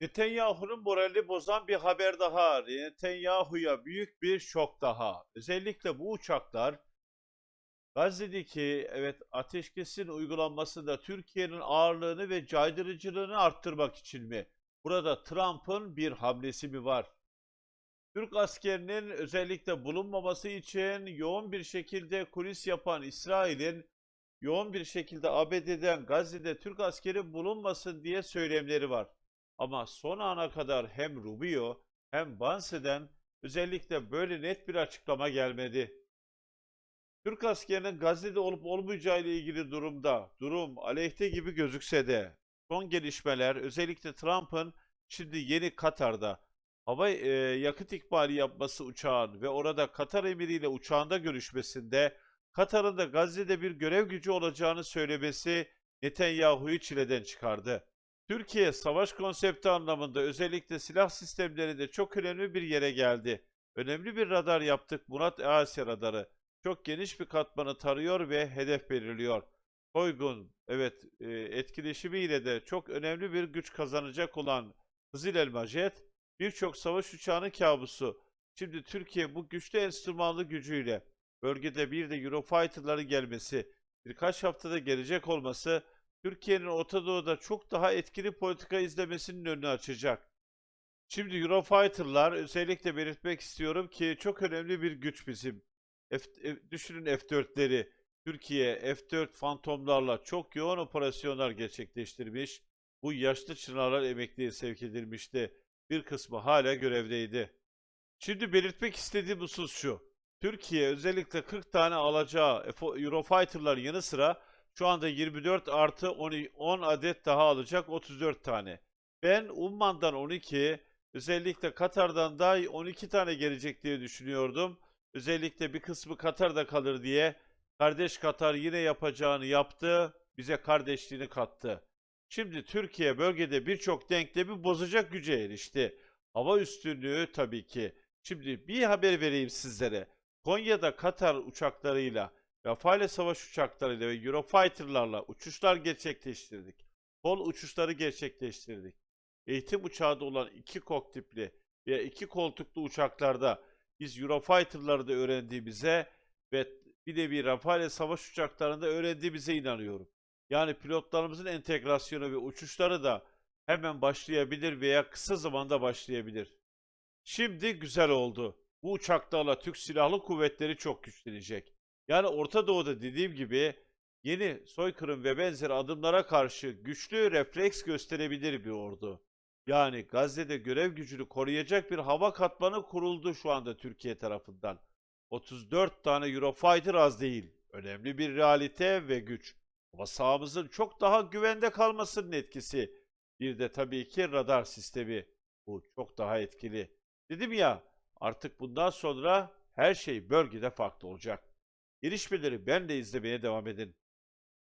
Netanyahu'nun moralini bozan bir haber daha. Netanyahu'ya büyük bir şok daha. Özellikle bu uçaklar Gazze'deki evet ateşkesin uygulanmasında Türkiye'nin ağırlığını ve caydırıcılığını arttırmak için mi? Burada Trump'ın bir hamlesi mi var? Türk askerinin özellikle bulunmaması için yoğun bir şekilde kulis yapan İsrail'in yoğun bir şekilde ABD'den Gazze'de Türk askeri bulunmasın diye söylemleri var. Ama son ana kadar hem Rubio hem Vance'den özellikle böyle net bir açıklama gelmedi. Türk askerinin Gazze'de olup olmayacağı ile ilgili durumda durum aleyhte gibi gözükse de son gelişmeler özellikle Trump'ın şimdi yeni Katar'da hava e, yakıt ikbali yapması uçağın ve orada Katar emiriyle uçağında görüşmesinde Katar'ın da Gazze'de bir görev gücü olacağını söylemesi Netanyahu'yu çileden çıkardı. Türkiye savaş konsepti anlamında özellikle silah sistemlerinde çok önemli bir yere geldi. Önemli bir radar yaptık Murat Asya radarı. Çok geniş bir katmanı tarıyor ve hedef belirliyor. Koygun, evet e, etkileşimiyle de çok önemli bir güç kazanacak olan Kızıl Elma Jet birçok savaş uçağının kabusu. Şimdi Türkiye bu güçlü enstrümanlı gücüyle bölgede bir de Eurofighter'ların gelmesi, birkaç haftada gelecek olması Türkiye'nin Orta Doğu'da çok daha etkili politika izlemesinin önünü açacak. Şimdi Eurofighter'lar özellikle belirtmek istiyorum ki çok önemli bir güç bizim. F, F- düşünün F4'leri. Türkiye F4 fantomlarla çok yoğun operasyonlar gerçekleştirmiş. Bu yaşlı çınarlar emekliye sevk edilmişti. Bir kısmı hala görevdeydi. Şimdi belirtmek istediğim husus şu. Türkiye özellikle 40 tane alacağı F- Eurofighter'lar yanı sıra şu anda 24 artı 10, 10 adet daha alacak 34 tane. Ben Umman'dan 12, özellikle Katar'dan da 12 tane gelecek diye düşünüyordum. Özellikle bir kısmı Katar'da kalır diye kardeş Katar yine yapacağını yaptı, bize kardeşliğini kattı. Şimdi Türkiye bölgede birçok denklemi bozacak güce erişti. Hava üstünlüğü tabii ki. Şimdi bir haber vereyim sizlere. Konya'da Katar uçaklarıyla, Rafale savaş uçaklarıyla ve Eurofighter'larla uçuşlar gerçekleştirdik. Kol uçuşları gerçekleştirdik. Eğitim uçağı da olan iki koktipli veya iki koltuklu uçaklarda biz Eurofighter'ları da öğrendiğimize ve bir de bir Rafale savaş uçaklarında öğrendiğimize inanıyorum. Yani pilotlarımızın entegrasyonu ve uçuşları da hemen başlayabilir veya kısa zamanda başlayabilir. Şimdi güzel oldu. Bu uçaklarla Türk Silahlı Kuvvetleri çok güçlenecek. Yani Orta Doğu'da dediğim gibi yeni soykırım ve benzeri adımlara karşı güçlü refleks gösterebilir bir ordu. Yani Gazze'de görev gücünü koruyacak bir hava katmanı kuruldu şu anda Türkiye tarafından. 34 tane Eurofighter az değil. Önemli bir realite ve güç. Ama sahamızın çok daha güvende kalmasının etkisi. Bir de tabii ki radar sistemi. Bu çok daha etkili. Dedim ya artık bundan sonra her şey bölgede farklı olacak. Gelişmeleri ben de izlemeye devam edin.